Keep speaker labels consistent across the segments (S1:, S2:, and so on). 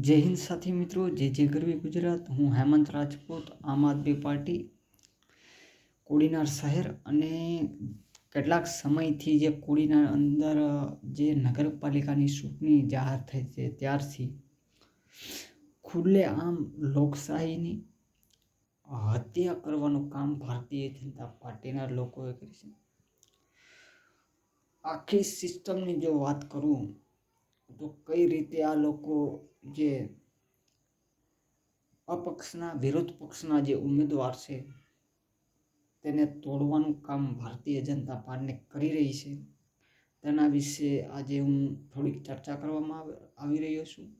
S1: જય હિન્દ સાથી મિત્રો જે જે ગરવી ગુજરાત. હું હેમંત રાજપૂત, આમ આદમી પાર્ટી, કોડીનાર શહેર. અને કેટલાક સમયથી જે કોડીનાર અંદર જે નગરપાલિકાની ચૂંટણી જાહેર થઈ છે, ત્યારથી ખુલ્લે આમ લોકશાહીની હત્યા કરવાનું કામ ભારતીય જનતા પાર્ટીના લોકોએ કરી છે. આખી સિસ્ટમની જો વાત કરું તો કઈ રીતે આ લોકો જે અપક્ષના, વિરોધ પક્ષના જે ઉમેદવાર છે, તેને તોડવાનું કામ ભારતીય જનતા પાર્ટી કરી રહી છે. તેના વિશે આજે હું થોડીક ચર્ચા કરવામાં આવે- રહ્યો છું.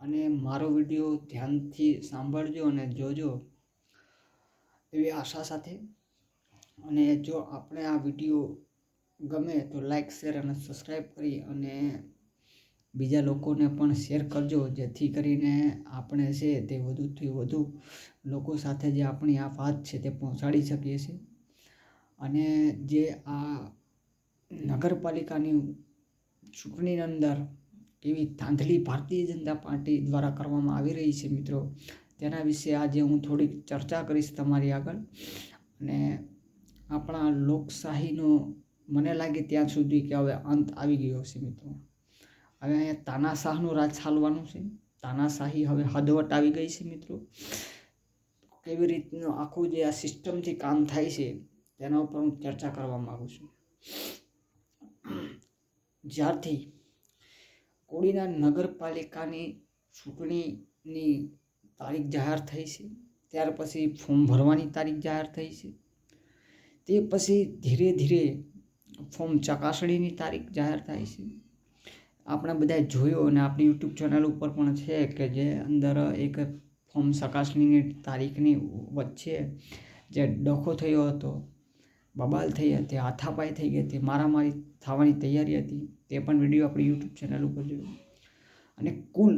S1: અને મારો વીડિયો ધ્યાનથી સાંભળજો અને જોજો એવી આશા સાથે. અને જો આપણે આ વીડિયો ગમે તો લાઈક, શેર અને સબસ્ક્રાઈબ કરી અને બીજા લોકોને પણ શેર કરજો, જેથી કરીને આપણે છે તે વધુથી વધુ લોકો સાથે જે આપણી આ વાત છે તે પહોંચાડી શકીએ છીએ. અને જે આ નગરપાલિકાની ચૂંટણીની અંદર એવી ધાંધલી ભારતીય જનતા પાર્ટી દ્વારા કરવામાં આવી રહી છે મિત્રો, તેના વિશે આજે હું થોડીક ચર્ચા કરીશ તમારી આગળ. અને આપણા લોકશાહીનો મને લાગે ત્યાં સુધી કે હવે અંત આવી ગયો છે મિત્રો. હવે અહીંયા તાનાશાહનું રાજ ચાલવાનું છે. તાનાશાહી હવે હદવટ આવી ગઈ છે મિત્રો. કેવી રીતનું આખું જે આ સિસ્ટમથી કામ થાય છે, તેના ઉપર હું ચર્ચા કરવા માગું છું. જ્યારથી કોડીના નગરપાલિકાની ચૂંટણીની તારીખ જાહેર થઈ છે, ત્યાર પછી ફોર્મ ભરવાની તારીખ જાહેર થઈ છે. તે પછી ધીરે ધીરે ફોર્મ ચકાસણીની તારીખ જાહેર થાય છે. આપણે બધાએ જોયું અને આપણી યુટ્યુબ ચેનલ ઉપર પણ છે કે જે અંદર એક ફોર્મ ચકાસણીની તારીખની વચ્ચે જે ડખો થયો હતો, બબાલ થઈ હતી, હાથાપાઈ થઈ ગઈ હતી, મારામારી થવાની તૈયારી હતી, તે પણ વીડિયો આપણી યુટ્યુબ ચેનલ ઉપર જોયો. અને કુલ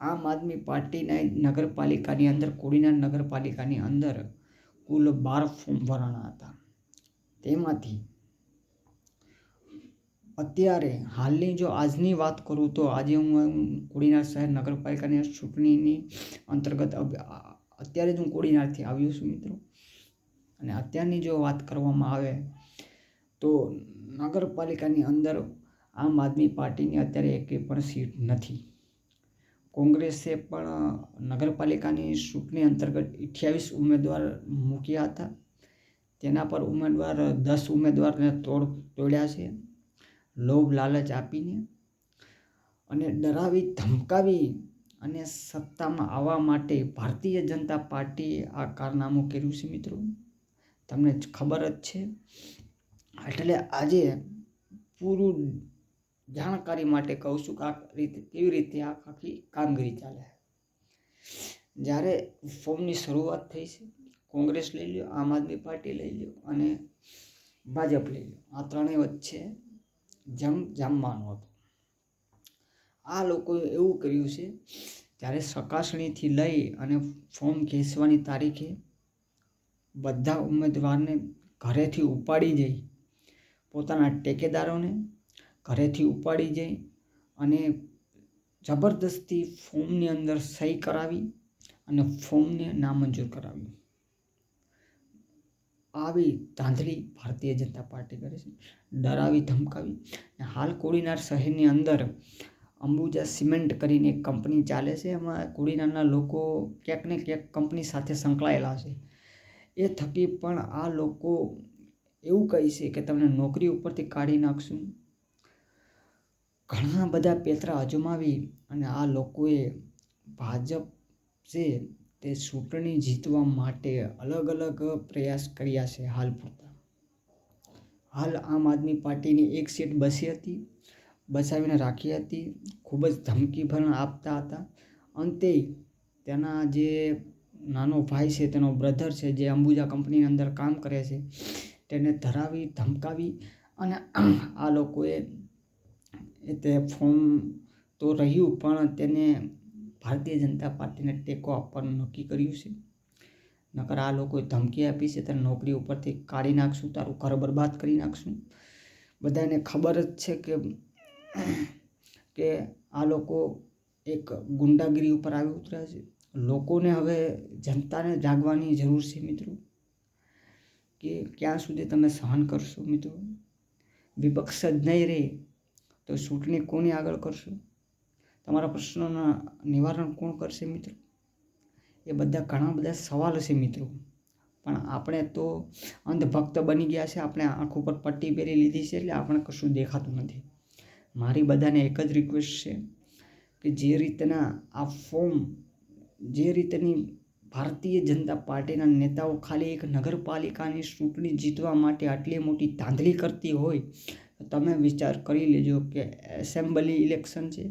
S1: આમ આદમી પાર્ટીના નગરપાલિકાની અંદર કોડીનાર નગરપાલિકાની અંદર કુલ બાર ફોર્મ ભરાણા હતા. તેમાંથી અત્યારે હાલની જો આજની વાત કરું તો આજે હું કોડીનાર શહેર નગરપાલિકાની ચૂંટણીની અંતર્ગત અત્યારે જ હું કોડીનારથી આવ્યો છું મિત્રો. અને અત્યારની જો વાત કરવામાં આવે તો નગરપાલિકાની અંદર આમ આદમી પાર્ટીની અત્યારે એકે પણ સીટ નથી. કોંગ્રેસે પણ નગરપાલિકાની ચૂંટણી અંતર્ગત અઠ્યાવીસ ઉમેદવાર મૂક્યા હતા. તેના પર ઉમેદવાર દસ ઉમેદવારને તોડ તોડ્યા છે. લોભ લાલચ આપીને અને ડરાવી, ધમકાવી અને સત્તામાં આવવા માટે ભારતીય જનતા પાર્ટીએ આ કારનામું કર્યું છે મિત્રો. તમને ખબર જ છે. એટલે આજે પૂરું જાણકારી માટે કહું છું કે આ રીતે, કેવી રીતે આ આખી કામગીરી ચાલે જ્યારે ફોર્મની શરૂઆત થઈ છે, કોંગ્રેસ લઈ લ્યો, આમ આદમી પાર્ટી લઈ લ્યો અને ભાજપ લઈ લ્યો. આ ત્રણેય વચ્ચે જંગ જમવાનું હતું. આ લોકોએ એવું કર્યું છે, જ્યારે ચકાસણીથી લઈ અને ફોર્મ ખેંચવાની તારીખે બધા ઉમેદવારને ઘરેથી ઉપાડી જઈ, પોતાના ટેકેદારોને ઘરેથી ઉપાડી જઈ અને જબરદસ્તી ફોર્મની અંદર સહી કરાવી અને ફોર્મને નામંજૂર કરાવ્યું. આવી ધાંધલી ભારતીય જનતા પાર્ટી કરે છે. ડરાવી, ધમકાવી. હાલ કોડીનાર શહેરની અંદર અંબુજા સિમેન્ટ કરીને એક કંપની ચાલે છે. એમાં કોડીનારના લોકો ક્યાંક ને ક્યાંક કંપની સાથે સંકળાયેલા છે. એ થકી પણ આ લોકો એવું કહે છે કે તમને નોકરી ઉપરથી કાઢી નાખશું. ઘણા બધા પેતરા અજમાવી અને આ લોકોએ ભાજપ છે તે ચૂંટણી જીતવા માટે અલગ અલગ પ્રયાસ કર્યા છે હાલ પૂરતા. હાલ આમ આદમી પાર્ટીની એક સીટ બસી હતી બચાવીને રાખી હતી, ખૂબ જ ધમકી પણ આપતા હતા. અંતે તેના જે નાનો ભાઈ છે, તેનો બ્રધર છે, જે અંબુજા કંપનીની અંદર કામ કરે છે, તેને ધરાવી, ધમકાવી અને આ લોકોએ તે ફોર્મ તો રહ્યું, પણ તેને ભારતીય જનતા પાર્ટીને ટેકો આપવાનું નક્કી કર્યું છે. નકર આ લોકોએ ધમકી આપી છે તને નોકરી ઉપરથી કાઢી નાખશું, તારું ઘર બરબાદ કરી નાખશું. બધાને ખબર જ છે કે કે આ લોકો એક ગુંડાગીરી ઉપર આવી ઉતર્યા છે. લોકોને હવે જનતાને જાગવાની જરૂર છે મિત્રો. કે ક્યાં સુધી તમે સહન કરશો મિત્રો? વિપક્ષ જ નહીં રહે તો ચૂંટણી કોની આગળ કરશો? તમારા પ્રશ્નોના નિવારણ કોણ કરશે મિત્રો? એ બધા ઘણા બધા સવાલ છે મિત્રો. પણ આપણે તો અંધભક્ત બની ગયા છે, આપણે આંખ ઉપર પટ્ટી પહેરી લીધી છે, એટલે આપણે કશું દેખાતું નથી. મારી બધાને એક જ રિક્વેસ્ટ છે કે જે રીતના આ ફોર્મ જે રીતની ભારતીય જનતા પાર્ટીના નેતાઓ ખાલી એક નગરપાલિકાની ચૂંટણી જીતવા માટે આટલી મોટી ધાંધલી કરતી હોય, તો તમે વિચાર કરી લેજો કે એસેમ્બલી ઇલેક્શન છે.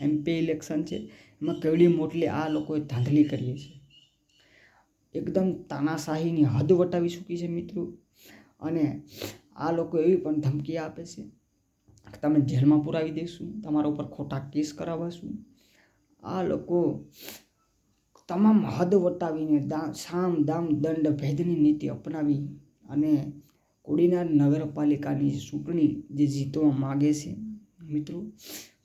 S1: એમપી ઇલેક્શન છે, એમાં કેવડી મોટલી આ લોકોએ ધાંધલી કરીએ છે. એકદમ તાનાશાહીની હદ વટાવી ચૂકી છે મિત્રો. અને આ લોકો એવી પણ ધમકી આપે છે કે તમે જેલમાં પુરાવી દઈશું તમારા ઉપર ખોટા કેસ કરાવશું. આ લોકો તમામ હદ વટાવીને સામ દામ દંડ ભેદની નીતિ અપનાવી અને કોડીનાર નગરપાલિકાની ચૂંટણી જે જીતવા માગે છે. મિત્રો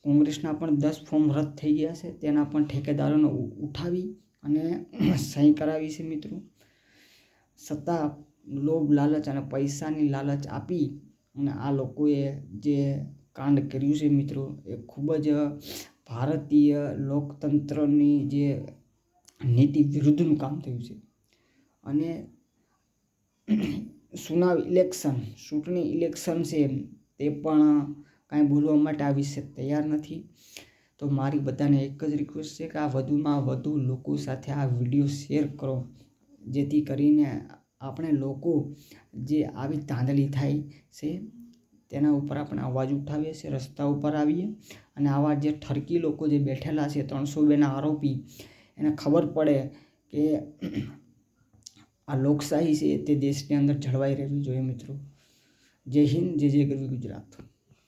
S1: કોંગ્રેસના પણ દસ ફોર્મ રદ થઈ ગયા છે. તેના પણ ઠેકેદારોને ઉઠાવી અને સહી કરાવી છે મિત્રો. સત્તા, લોભ, લાલચ અને પૈસાની લાલચ આપી અને આ લોકોએ જે કાંડ કર્યું છે મિત્રો, એ ખૂબ જ ભારતીય લોકતંત્રની જે નીતિ વિરુદ્ધનું કામ થયું છે. અને સુનાવ ઇલેક્શન, ચૂંટણી ઇલેક્શન છે તે પણ કાંઈ બોલવા માટે આ વિશે તૈયાર નથી. તો મારી બધાને એક જ રિક્વેસ્ટ છે કે આ વધુમાં વધુ લોકો સાથે આ વીડિયો શેર કરો. જેથી કરીને આપણે લોકો જે આવી ધાંધલી થાય છે, તેના ઉપર આપણે અવાજ ઉઠાવીએ છીએ, રસ્તા ઉપર આવીએ અને આવા જે ઠરકી લોકો જે બેઠેલા છે, ત્રણસો બેના આરોપી, એને ખબર પડે કે આ લોકશાહી છે તે દેશની અંદર જળવાઈ રહેવી જોઈએ મિત્રો. જય હિન્દ, જય જય ગરવી ગુજરાત.